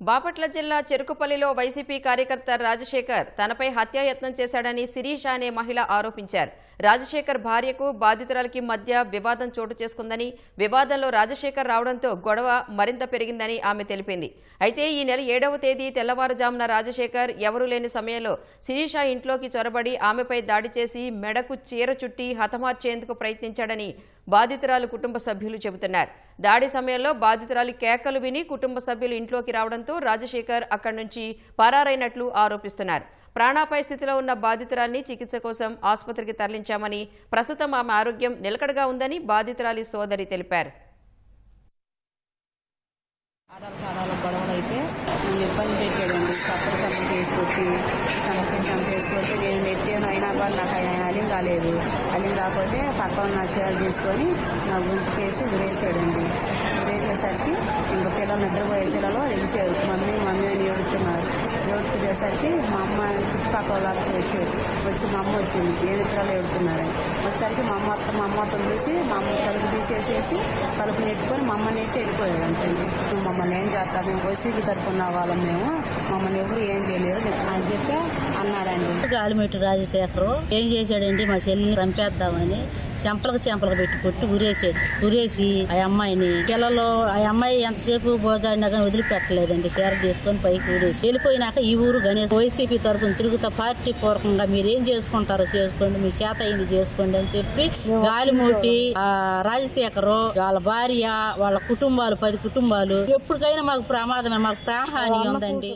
బాపట్ల జిల్లా చెరుకుపల్లిలో వైసీపీ కార్యకర్త రాజశేఖర్ తనపై హత్యాయత్నం చేశాడని శిరీష అనే మహిళ ఆరోపించారు. రాజశేఖర్ భార్యకు బాధితురాలకి మధ్య వివాదం చోటు చేసుకుందని వివాదంలో రాజశేఖర్ రావడంతో గొడవ మరింత పెరిగిందని ఆమె తెలిపింది. అయితే ఈ నెల ఏడవ తేదీ తెల్లవారుజామున రాజశేఖర్ ఎవరూ లేని సమయంలో శిరీష ఇంట్లోకి చొరబడి ఆమెపై దాడి చేసి మెడకు చీర చుట్టి హతమార్చేందుకు ప్రయత్నించాడని బాధితురాలు కుటుంబ సభ్యులు చెబుతున్నారు. దాడి సమయంలో బాధితురాలి కేకలు విని కుటుంబ సభ్యులు ఇంట్లోకి రావడంతో రాజశేఖర్ అక్కడి నుంచి పరారైనట్లు ఆరోపిస్తున్నారు. ప్రాణాపాయ స్థితిలో ఉన్న బాధితురాల్ని చికిత్స కోసం ఆసుపత్రికి తరలించామని ప్రస్తుతం ఆమె ఆరోగ్యం నిలకడగా ఉందని బాధితురాలి సోదరి తెలిపారు. అయితే ఇబ్బంది పెట్టాడండి. చప్పల చప్పలు చంపేసుకొచ్చి నేను నెత్తాను అయినా కూడా నాకు ఆయన కాలేదు అలిం కాకపోతే పక్కన నా చీరలు తీసుకొని నా గుంపుకేసి ఉరేసాడండి ఉరేసేసరికి ఇంకా పిల్లలు నిద్రపోయే పిల్లలు ఎగిసారు మమ్మీ మమ్మీ అని ఏడుతున్నారు ఏడుతుండేసరికి మా అమ్మ చుట్టుపక్కల వాళ్ళకి వచ్చి మా అమ్మ వచ్చింది. ఏ పిల్లలు ఎడుతున్నారని వచ్చేసరికి మా అమ్మ అత్త- మా అమ్మ చూసి మా అమ్మ తలుపు తీసేసేసి తలుపు నెట్టుకొని మా అమ్మ నెట్టి వెళ్ళిపోయాడు అంటండి మమ్మల్ని ఏం చేస్తాం మేము వైసీపీ తరఫున్న వాళ్ళం మేము. మమ్మల్ని ఎవరు ఏం చేయలేరు అని చెప్పి అన్నాడండి. గాలిమెట్టు రాజశేఖరు ఏం చేశాడండి మా చెల్లిని చంపేద్దామని చెంపలకు చెంపలకు పెట్టి కొట్టి ఉరేసాడు ఉరేసి ఆ అమ్మాయిని పిల్లలు ఆ అమ్మాయి ఎంతసేపు పోతాడినా కానీ వదిలిపెట్టలేదండి. చీర తీసుకొని పైకి ఉరేసి వెళ్ళిపోయినాక ఈ ఊరు గణేష్ వైసీపీ తరఫున తిరుగుతా పార్టీ పూర్వకంగా మీరు ఏం చేసుకుంటారో చేసుకోండి మీ చేత అయింది చేసుకోండి అని చెప్పి గాలిమూటి ఆ రాజశేఖరు వాళ్ళ భార్య వాళ్ళ కుటుంబాలు పది కుటుంబాలు ఎప్పటికైనా మాకు ప్రమాదమే మాకు ప్రాణహాని ఉందండి.